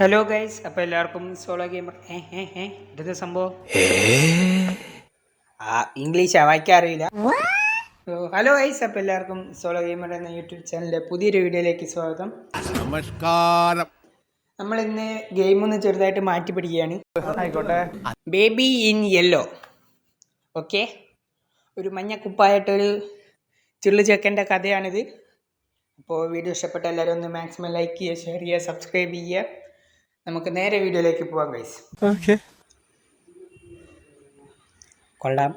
Hello guys അപ്പോൾ എല്ലാവർക്കും solo gamer ഏ ഏ ഏ ഇതെന്താ സംഭവം? ആ ഇംഗ്ലീഷാ വായിക്കാറിയില്ല ഹലോ ഗൈസ് അപ്പോൾ എല്ലാവർക്കും സോളോ ഗെയിമർ എന്ന യൂട്യൂബ് ചാനലിലെ പുതിയൊരു വീഡിയോയിലേക്ക് സ്വാഗതം. നമസ്കാരം. നമ്മൾ ഇന്ന് ഗെയിം ഒന്ന് ചെറുതായിട്ട് മാറ്റി പിടിക്കുകയാണ്. ആയിക്കോട്ടെ. ബേബി ഇൻ യെല്ലോ ഓക്കെ ഒരു മഞ്ഞ കുപ്പായിട്ടൊരു ചുള്ളു ചെക്കന്റെ കഥയാണിത്. അപ്പോൾ വീഡിയോ ഇഷ്ടപ്പെട്ട എല്ലാവരും ഒന്ന് മാക്സിമം ലൈക്ക് ചെയ്യുക ഷെയർ ചെയ്യുക സബ്സ്ക്രൈബ് ചെയ്യുക. നമുക്ക് നേരെ വീഡിയോയിലേക്ക് പോവാം ഗൈസ് ഓക്കെ കൊള്ളാം.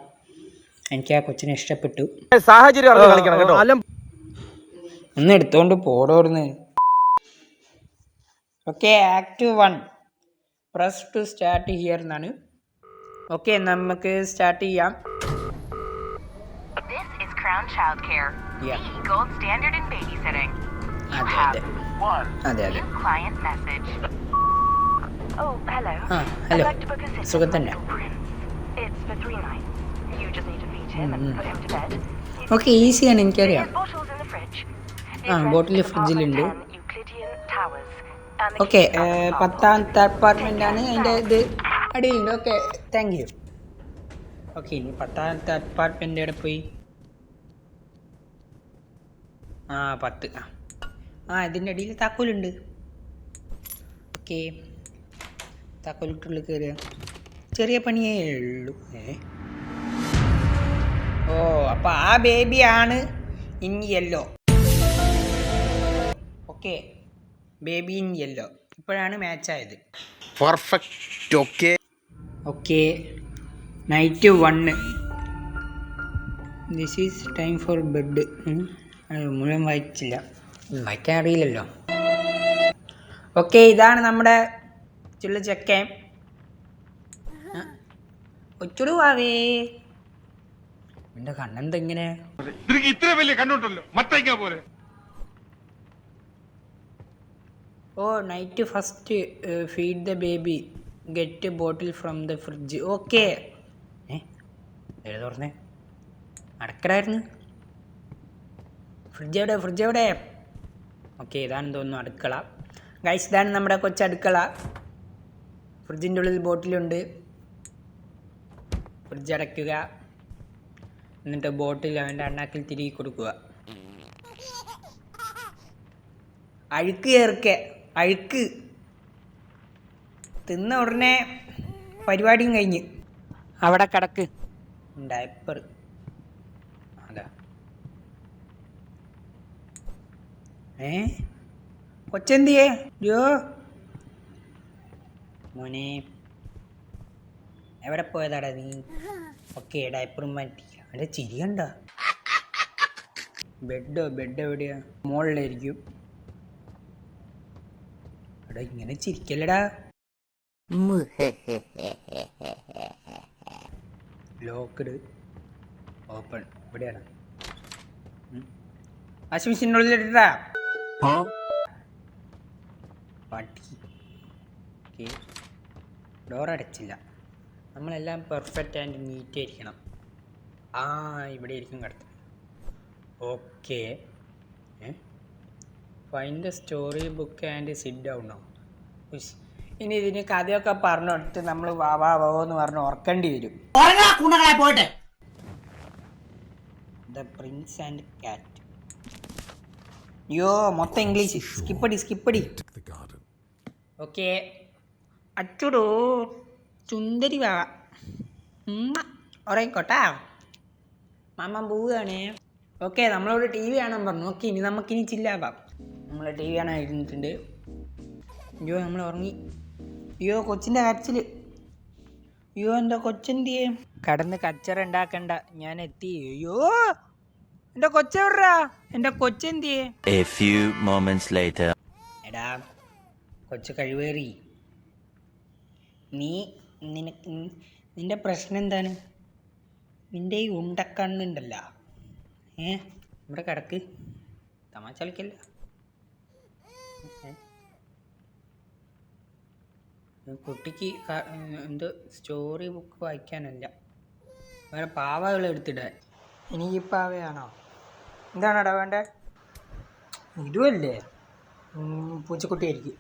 എനിക്ക് ആ കൊച്ചിനെ ഇഷ്ടപ്പെട്ടു. സാഹചര്യം അറിഞ്ഞ് കളിക്കണം കേട്ടോ. ഒന്ന് എടുത്തോണ്ട് പോടോർന്ന് okay act one press to start here എന്നാണ്. ഓക്കെ നമുക്ക് സ്റ്റാർട്ട് ചെയ്യാം. This is Crown Childcare, Yeah. the gold standard in babysitting. You അതെ have അതെ. one new client message. ആ ഹലോ ah, സുഖം തന്നെ. ഓക്കെ ഈസിയാണ് mm-hmm. എനിക്കറിയാം. ആ ബോട്ടിൽ ഫ്രിഡ്ജിലുണ്ട് ഓക്കെ പത്താമത്തെ അപ്പാർട്ട്മെന്റ് ആണ്. അതിന്റെ ഇത് അടിയിലുണ്ട്. ഓക്കെ താങ്ക് യു ഓക്കെ ഇനി പത്താമത്തെ അപ്പാർട്ട്മെന്റ് എവിടെ പോയി? ആ പത്ത്. ആ ആ ഇതിന്റെ അടിയിൽ താക്കോലുണ്ട്. ഓക്കെ താക്കോലിട്ടുള്ളിൽ കയറുക ചെറിയ പണിയേ ഉള്ളൂ. ഏ? ഓ അപ്പോൾ ആ ബേബിയാണ് in yellow okay baby in yellow ഇപ്പോഴാണ് മാച്ച് ആയത്. Perfect okay okay night one this is time for bed മുഴുവൻ വായിച്ചില്ല. വായിക്കാൻ അറിയില്ലല്ലോ. ഓക്കെ ഇതാണ് നമ്മുടെ ചുള്ള ചെക്കൻ. ഒച്ചുടു വാവേ. നിന്റെ കണ്ണെന്തെങ്ങനെ ഇത്ര വലിയ കണ്ണുണ്ടല്ലോ മത്തയ്ക്ക പോലെ ഓ night first feed the baby get bottle from the fridge okay ഏ തുറന്നേ അടക്കടായിരുന്നു ഫ്രിഡ്ജ് എവിടെ ഫ്രിഡ്ജ് എവിടെ? ഓക്കെ ഇതാണ് തോന്നുന്നു അടുക്കള. ഗൈസ് ഇതാണ് നമ്മുടെ കൊച്ചടുക്കള. ഫ്രിഡ്ജിന്റെ ഉള്ളിൽ ബോട്ടിലുണ്ട്. ഫ്രിഡ്ജ് അടയ്ക്കുക. എന്നിട്ട് ബോട്ടിൽ അവന്റെ അണ്ണാക്കിൽ തിരികെ കൊടുക്കുക. അഴുക്ക് ചേർക്കെ. അഴുക്ക്. തിന്ന ഉടനെ പരിപാടിയും കഴിഞ്ഞ്. അവിടെ കിടക്ക്. ഡയപ്പർ അതാ. ഏ? കൊച്ചെന്തിയേ? യോ മോനെ. എവിടെ പോയതാടാ നീ? ഓക്കെ ഡയപ്പറും മാറ്റി. അവിടെ ചിരി കണ്ട ബെഡോ ബെഡ് എവിടെയാ? മുകളിലായിരിക്കും എടാ ഇങ്ങനെ ചിരിക്കല്ലടാ. Locked open. ഇവിടെയാണ് വാഷിംഗ് മെഷീനുള്ളിലിട്ടാ പട്ടി. ഓക്കെ. ഡോർ അടച്ചില്ല. നമ്മളെല്ലാം പെർഫെക്റ്റ് ആൻഡ് നീറ്റ് ആയിരിക്കണം. ആ ഇവിടെ ആയിരിക്കും കിടത്ത്. Okay find the story book and sit ഡൗണോ. ഇനി ഇതിന് കഥയൊക്കെ പറഞ്ഞു കൊടുത്ത് നമ്മൾ വാ വാ വോ എന്ന് പറഞ്ഞ് ഓർക്കേണ്ടി വരും. പോയിട്ട്. ദ പ്രിൻസ് ആൻഡ് കാറ്റ് യോ മൊത്തം ഇംഗ്ലീഷ് സ്കിപ്പടി സ്കിപ്പടി ഓക്കെ അച്ചുടോ. ചുന്ദരി വാവ. ഉറങ്ങിക്കോട്ടാ. മാമ പോവുകയാണേ. ഓക്കെ നമ്മളോട് ടി വി കാണാൻ പറഞ്ഞു. ഓക്കെ ഇനി നമുക്കിനി ചില്ലാവാം നമ്മൾ ടി വി കാണാൻ ഇരുന്നിട്ടുണ്ട്. അയ്യോ നമ്മൾ ഉറങ്ങി. അയ്യോ കൊച്ചിന്റെ കരച്ചിൽ അയ്യോ എന്റെ കൊച്ചെന്തിയെ? കടന്ന് കച്ചറ ഉണ്ടാക്കണ്ട. ഞാൻ എത്തി. അയ്യോ എന്റെ കൊച്ചെവിടാ എന്റെ കൊച്ചെന്തിയെ. എടാ കൊച്ചു കഴിവേറി. നീ നിനക്ക് നിന്റെ പ്രശ്നം എന്താണ്? നിന്റെ ഈ ഉണ്ടക്കണ്ണുണ്ടല്ല. ഏ ഇവിടെ കിടക്ക്. തമാശ കളിക്കല്ല? കുട്ടിക്ക് എന്ത് സ്റ്റോറി ബുക്ക് വായിക്കാനല്ല. വേറെ പാവകൾ എടുത്തിടാൻ. ഇനി ഈ പാവയാണോ? എന്താണടാ വേണ്ടേ? ഇതുമല്ലേ പൂച്ചക്കുട്ടിയായിരിക്കും.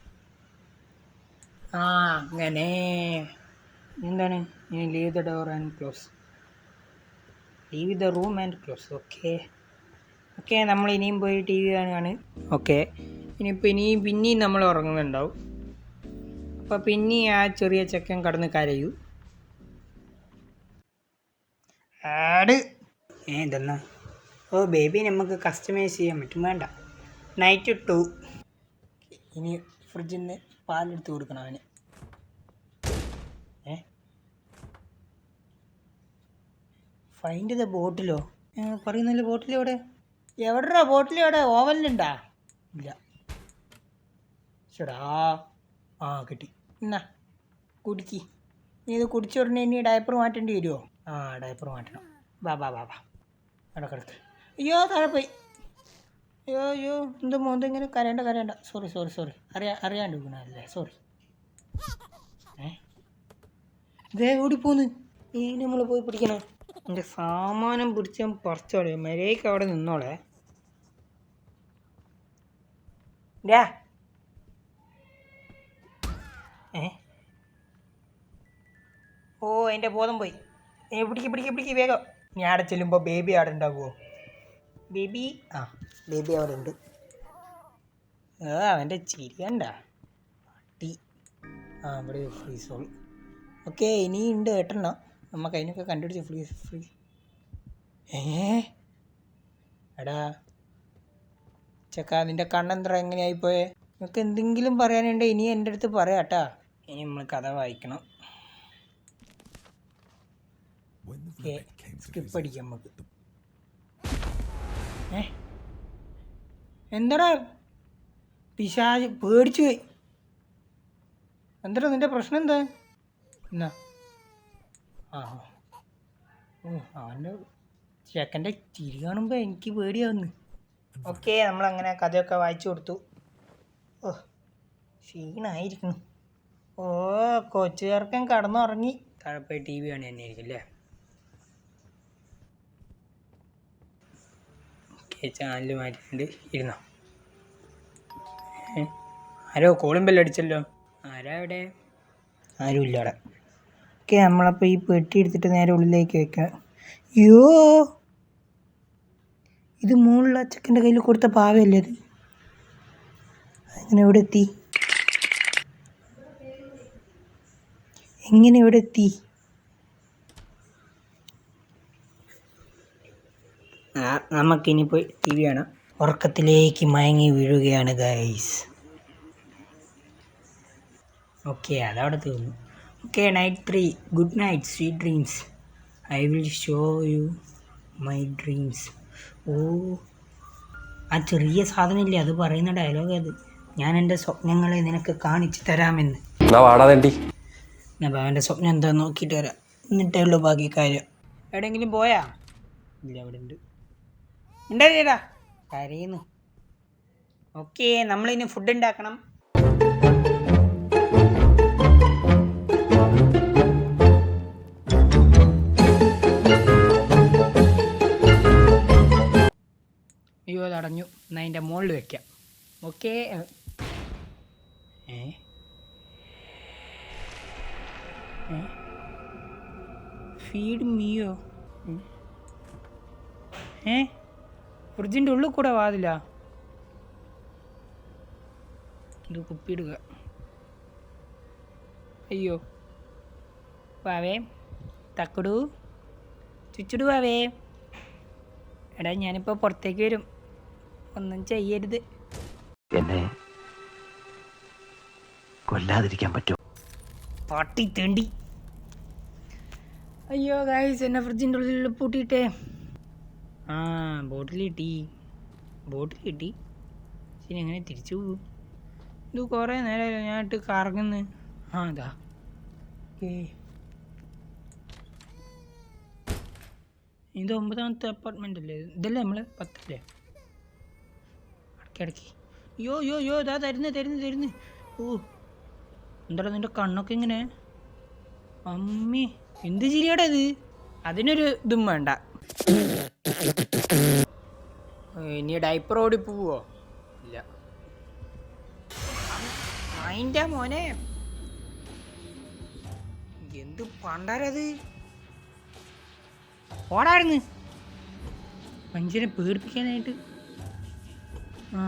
ആ അങ്ങനെ. എന്താണ്? Leave the door and close leave the room and close okay okay നമ്മൾ ഇനിയും പോയി ടി വി കാണുകയാണ്. ഓക്കെ ഇനിയിപ്പോൾ ഇനിയും പിന്നെയും നമ്മൾ ഉറങ്ങുന്നുണ്ടാവും. അപ്പോൾ പിന്നെ ആ ചെറിയ ചെക്കൻ കടന്ന് കരയൂ. ആട്. ഏ ഇതെന്നാ ഓ ബേബി നമുക്ക് കസ്റ്റമൈസ് ചെയ്യാൻ പറ്റും. വേണ്ട. നൈറ്റ് ടു ഇനി ഫ്രിഡ്ജിൽ നിന്ന് പാലെടുത്ത് കൊടുക്കണം അവന്. ഏ? ഫൈൻഡ് ദ ബോട്ടിലോ പറയുന്നില്ല ബോട്ടിൽ എവിടെ? എവിടെടാ ബോട്ടിൽ എവിടെ? ഓവനിലുണ്ടാ? ഇല്ല. ചേടാ ആ കിട്ടി. എന്നാ കുടിക്ക്. നീ ഇത് കുടിച്ച ഉടനെ ഇനി ഡയപ്പർ മാറ്റേണ്ടി വരുമോ ആ ഡയപ്പർ മാറ്റണം. വാ വാ വാ വാ. അടക്കടക്ക് അയ്യോ താഴെ പോയി. അയ്യോ അയ്യോ എന്ത് മോന്ത് ഇങ്ങനെ കരയണ്ട കരയണ്ട. സോറി സോറി സോറി അറിയാ അറിയാണ്ട് വീണല്ലേ സോറി ഏ? ഇതേ ഓടിപ്പോന്ന് ഈ നമ്മൾ പോയി പിടിക്കണം. എന്റെ സാമാനം പിടിച്ച് പറിച്ചോളെ മര്യാദയ്ക്ക് അവിടെ നിന്നോളെ. ഡാ. ഏ? ഓ എന്റെ ബോധം പോയി. ഏ പിടിക്ക് പിടിക്ക് പിടിക്ക് വേഗം. ഞാൻ അവിടെ ചെല്ലുമ്പോൾ ബേബി അവിടെ ഉണ്ടാവുമോ ബേബി? ആ ബേബി അവിടെ ഉണ്ട്. ആ അവന്റെ ചിരി കണ്ട? പട്ടി. ആ ഇവിടെ ഫ്രീ സോൾ ഓക്കെ ഇനിയുണ്ട് ഏട്ടണ്ണ നമുക്ക് അതിനൊക്കെ കണ്ടുപിടിച്ച് ഫ്രീ ഫ്രീ ഏ? എടാ ചക്ക നിന്റെ കണ്ണെന്താ എങ്ങനെയായിപ്പോയേ നിങ്ങൾക്ക് എന്തെങ്കിലും പറയാനുണ്ട്? ഇനി എന്റെ അടുത്ത് പറയാട്ടാ ഇനി നമ്മൾ കഥ വായിക്കണം. സ്കിപ്പ് അടിക്കാം നമുക്ക് ഏ? എന്താടാ? പിശാജ് പേടിച്ചു പോയി. എന്താടാ നിന്റെ പ്രശ്നം എന്താ? എന്നാ. ആ ഓ അവന്റെ ചെക്കന്റെ ചിരി കാണുമ്പോൾ എനിക്ക് പേടിയാവുന്നു. ഓക്കെ നമ്മളങ്ങനെ കഥയൊക്കെ വായിച്ചു കൊടുത്തു. ഓ ക്ഷീണായിരിക്കുന്നു. ഓ കൊച്ചുകാർക്കും കടന്നുറങ്ങി. താഴെ ടി വി കാണി തന്നെയായിരിക്കും അല്ലേ? ചാനൽ മാറ്റിയിട്ടുണ്ട് ഇരുന്നോ? ആരോ കോളും ബെല്ലടിച്ചല്ലോ ആരാ ഇവിടെ? ആരും ഇല്ല അവിടെ. ഓക്കെ നമ്മളപ്പോൾ ഈ പെട്ടി എടുത്തിട്ട് നേരെ ഉള്ളിലേക്ക് വെക്കാം. അയ്യോ! ഇത് മുകളിൽ അച്ചക്കന്റെ കയ്യിൽ കൊടുത്ത പാവയല്ലേ ഇത്? അങ്ങനെ എവിടെ എത്തി? എങ്ങനെ ഇവിടെ എത്തി? നമുക്കിനി പോയി ടി വി കാണാം. ഉറക്കത്തിലേക്ക് മയങ്ങി വീഴുകയാണ് ഗൈസ് ഓക്കെ അതവിടെ തീർന്നു. Okay night three good night sweet dreams I will show you my dreams ഓ ആ ചെറിയ സാധനമില്ലേ? അത് പറയുന്ന ഡയലോഗ് അത്. ഞാൻ എന്റെ സ്വപ്നങ്ങളെ നിനക്ക് കാണിച്ചു തരാമെന്ന്. ഞാൻ അവന്റെ സ്വപ്നം എന്താ നോക്കിയിട്ട് വരാം. എന്നിട്ടേ ഉള്ളൂ ബാക്കി കാര്യം. എവിടെയെങ്കിലും പോയാ? ഇല്ല അവിടെ ഉണ്ട്. ഉണ്ടായില്ലേടാ കരയുന്നു. ഓക്കെ നമ്മളിനി ഫുഡ് ഉണ്ടാക്കണം. അയ്യോ അതടഞ്ഞു. എന്നാ അതിന്റെ മുകളിൽ വെക്കാം. ഓക്കെ. ഫീഡ് മീയോ ഏ? ഫ്രിഡ്ജിന്റെ ഉള്ളിൽ കൂടെ വാതില്ല ഇത് കുപ്പിയിടുക. അയ്യോ. വാവേ തക്കടു. ചുച്ചിടു വാവേ. എടാ ഞാനിപ്പോൾ പുറത്തേക്ക് വരും. ഒന്നും ചെയ്യരുത്. എന്നെ കൊല്ലാതിരിക്കാൻ പറ്റുമോ പാട്ടി തേണ്ടി. അയ്യോ ഗായ്സ് എന്നെ ഫ്രിഡ്ജിന്റെ ഉള്ളിൽ പൂട്ടിയിട്ടേ. ആ ബോട്ടിൽ കിട്ടി. ബോട്ടിൽ കിട്ടി. ശരി എങ്ങനെ തിരിച്ചു പോകും ഇത് കുറേ നേരമല്ലോ ഞാൻ ഇട്ട് കറങ്ങുന്നു. ആ ഇതാ ഓക്കേ ഇത് ഒമ്പതാമത്തെ അപ്പാർട്ട്മെന്റ് അല്ലേ? ഇതല്ലേ നമ്മൾ പത്തല്ലേ? അടക്കി യോ യോ യോ ഇതാ തരുന്ന് തരുന്ന് തരുന്ന്. ഓ. എന്താടാ നിന്റെ കണ്ണൊക്കെ ഇങ്ങനെ? അമ്മേ എന്ത് ചിരിയാടാ ഇത്? അതിനൊരു ഇതും വേണ്ട. ഏ, ഇനി ഡൈപ്പർ ഓടി പോവോ ഇല്ല. അതിന്റെ മോനെ. എന്ത് പണ്ടാരത്? ഓടായിരുന്നു മനുഷ്യനെ പേടിപ്പിക്കാനായിട്ട്. ആ.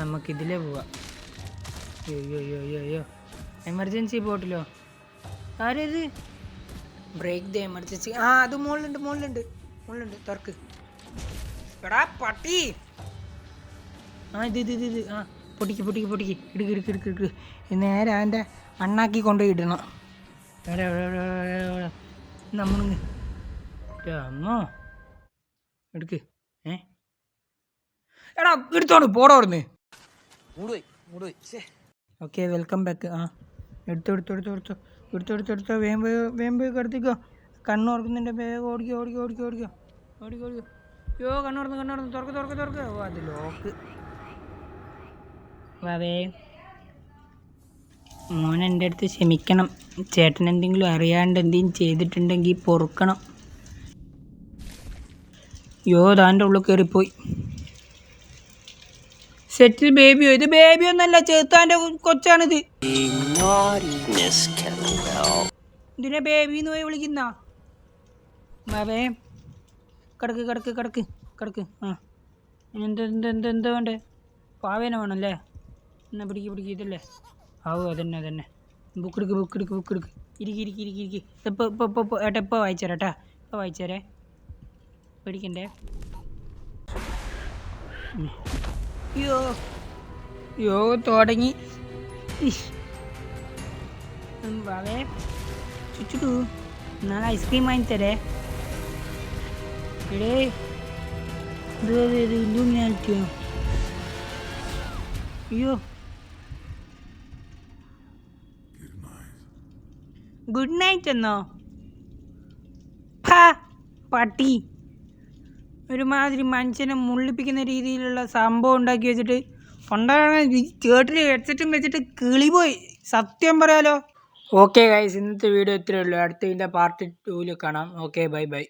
നമുക്ക് ഇതിലേ പോവാം. അയ്യോ അയ്യോ അയ്യോ അയ്യോ അയ്യോ. എമർജൻസി ബോട്ടിലോ? ആരത്? ബ്രേക്ക് ദ എമർജൻസി ആ അത് മുകളിലുണ്ട് മുകളിലുണ്ട് മുകളിലുണ്ട് തുറക്ക്. എടാ പട്ടി. ആ ഇത് ഇത് ഇത് ഇത്. ആ പൊട്ടിക്ക് പൊട്ടിക്ക് പൊട്ടിക്ക്. ഇടുക്ക് ഇടുക്ക് ഇടുക്ക് ഇടുക്ക്. നേരെ അവന്റെ അണ്ണാക്കി കൊണ്ടുപോയി ഇടണം. നമ്മൾ അമ്മോ. എടുക്ക്. ഏ? എടാ എടുത്തോണ്ട് പോടോ അവിടുന്ന്. ഓക്കെ വെൽക്കം ബാക്ക് ആ എടുത്തു എടുത്തു എടുത്തു എടുത്തു. എടുത്തു എടുത്തു വേമ്പ് പോയി കിടത്തിക്കോ. കണ്ണ് തുറക്കുന്നുണ്ട് വേഗം ഓടിക്കോ ഓടിക്കോ ഓടിക്കോ ഓടിക്കോ. ഓടിക്കോ ഓടിക്കോ. യോ കണ്ണ് കണ്ണോർന്ന് കണ്ണ് തുറന്ന് തുറക്ക് തുറക്ക് തുറക്ക്. ഓ അത് ലോക്ക്. വാവേ മോൻ എന്റെ അടുത്ത് ക്ഷമിക്കണം. ചേട്ടൻ എന്തെങ്കിലും അറിയാണ്ട് എന്തെങ്കിലും ചെയ്തിട്ടുണ്ടെങ്കിൽ പൊറുക്കണം. യോ താന്റെ ഉള്ളിൽ കയറിപ്പോയി. സെറ്റിൽ ബേബിയോ ഇത് ബേബി ഒന്നല്ല ചെറുത്താന്റെ കൊച്ചാണിത്. ഇതിനെ ബേബി എന്ന് പോയി വിളിക്കുന്ന. ബാബേ കിടക്ക് കിടക്ക് കിടക്ക് കിടക്ക്. ആ. എന്ത് എന്ത് എന്ത് വേണ്ടേ? പാവേനെ വേണമല്ലേ എന്നാ പിടിക്ക് പിടിക്ക് ഇതല്ലേ? ആവോ അതന്നെ അതന്നെ. ബുക്ക് എടുക്ക് ബുക്ക് എടുക്ക് ബുക്ക് എടുക്ക്. ഇരിക്കി ഇരിക്കി ഇരിക്കി ഇരിക്കി. ഇപ്പോൾ ഇപ്പോൾ ഇപ്പോൾ ഏട്ടാ ഇപ്പോൾ വായിച്ചുതരാം ഏട്ടാ ഇപ്പോൾ വായിച്ചുതരേ പേടിക്കണ്ടേ? അയ്യോ അയ്യോ തുടങ്ങി. ബാവേ ചുച്ചുടു നാളെ ഐസ്ക്രീം വാങ്ങിത്തരേ. ഇടേ ഇത് ഇല്ലൂമിനാലിറ്റിയോ അയ്യോ. ഗുഡ് നൈറ്റ് എന്നോ? പട്ടി. ഒരുമാതിരി മനുഷ്യനെ മുള്ളിപ്പിക്കുന്ന രീതിയിലുള്ള സംഭവം ഉണ്ടാക്കി വെച്ചിട്ട് പണ്ടാണ് ചേട്ടിൽ ഹെഡ്സെറ്റും വെച്ചിട്ട് കിളിപോയി സത്യം പറയാലോ. ഓക്കെ ഗൈസ് ഇന്നത്തെ വീഡിയോ ഇത്രയേ ഉള്ളൂ. അടുത്തതിന്റെ പാർട്ട് ടൂവിൽ കാണാം. Okay bye bye